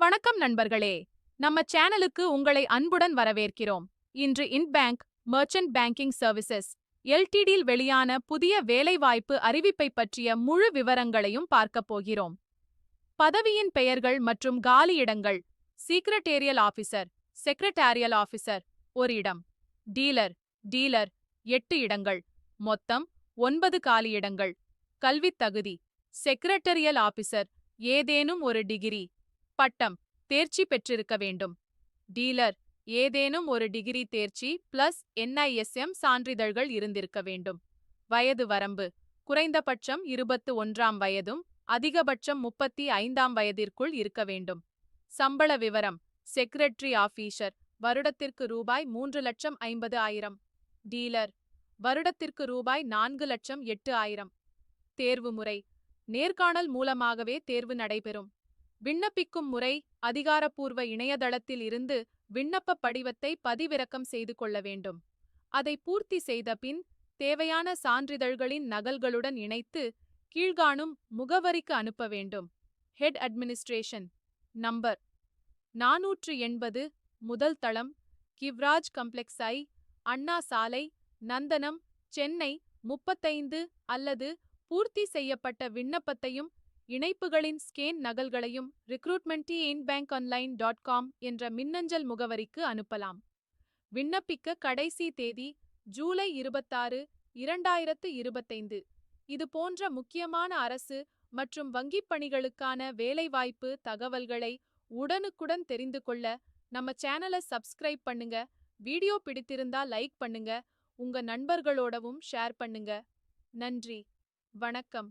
வணக்கம் நண்பர்களே. நம்ம சேனலுக்கு உங்களை அன்புடன் வரவேற்கிறோம். இன்று in bank merchant banking services எல்டிடியில் வெளியான புதிய வேலைவாய்ப்பு அறிவிப்பை பற்றிய முழு விவரங்களையும் பார்க்கப் போகிறோம். பதவியின் பெயர்கள் மற்றும் காலியிடங்கள் சீக்ரட்டேரியல் ஆஃபீஸர் செக்ரட்டேரியல் ஆபீசர் ஒரு இடம். டீலர் டீலர் எட்டு இடங்கள். மொத்தம் ஒன்பது காலியிடங்கள். கல்வித் தகுதி செக்ரட்டரியல் ஆபீசர் ஏதேனும் ஒரு டிகிரி. பட்டம் தேர்ச்சி பெற்றிருக்க வேண்டும். டீலர் ஏதேனும் ஒரு டிகிரி தேர்ச்சி பிளஸ் என்ஐஎஸ்எம் சான்றிதழ்கள் இருந்திருக்க வேண்டும். வயது வரம்பு குறைந்தபட்சம் இருபத்து ஒன்றாம் வயதும் அதிகபட்சம் முப்பத்தி ஐந்தாம் வயதிற்குள் இருக்க வேண்டும். சம்பள விவரம் செக்ரட்டரி ஆஃபீஸர் வருடத்திற்கு ரூபாய் மூன்று லட்சம் ஐம்பது ஆயிரம். டீலர் வருடத்திற்கு ரூபாய் நான்கு லட்சம் எட்டு ஆயிரம். தேர்வு முறை நேர்காணல் மூலமாகவே தேர்வு நடைபெறும். விண்ணப்பிக்கும் முறை அதிகாரப்பூர்வ இணையதளத்தில் இருந்து விண்ணப்ப படிவத்தை பதிவிறக்கம் செய்து கொள்ள வேண்டும். அதை பூர்த்தி செய்த பின் தேவையான சான்றிதழ்களின் நகல்களுடன் இணைத்து கீழ்காணும் முகவரிக்கு அனுப்ப வேண்டும். ஹெட் அட்மினிஸ்ட்ரேஷன் நம்பர் நாநூற்று எண்பது முதல் தளம் கிவ்ராஜ் கம்ப்ளெக்ஸ் ஐ அண்ணா சாலை நந்தனம் சென்னை முப்பத்தைந்து அல்லது பூர்த்தி செய்யப்பட்ட விண்ணப்பத்தையும் இணைப்புகளின் scan நகல்களையும் recruitment in bank online dot com என்ற மின்னஞ்சல் முகவரிக்கு அனுப்பலாம். விண்ணப்பிக்க கடைசி தேதி ஜூலை இருபத்தாறு இரண்டாயிரத்து இருபத்தைந்து. இது போன்ற முக்கியமான அரசு மற்றும் வங்கிப் பணிகளுக்கான வேலைவாய்ப்பு தகவல்களை உடனுக்குடன் தெரிந்து கொள்ள நம்ம சேனலை சப்ஸ்கிரைப் பண்ணுங்க வீடியோ பிடித்திருந்தா லைக் பண்ணுங்க உங்க நண்பர்களோடவும் ஷேர் பண்ணுங்க. நன்றி வணக்கம்.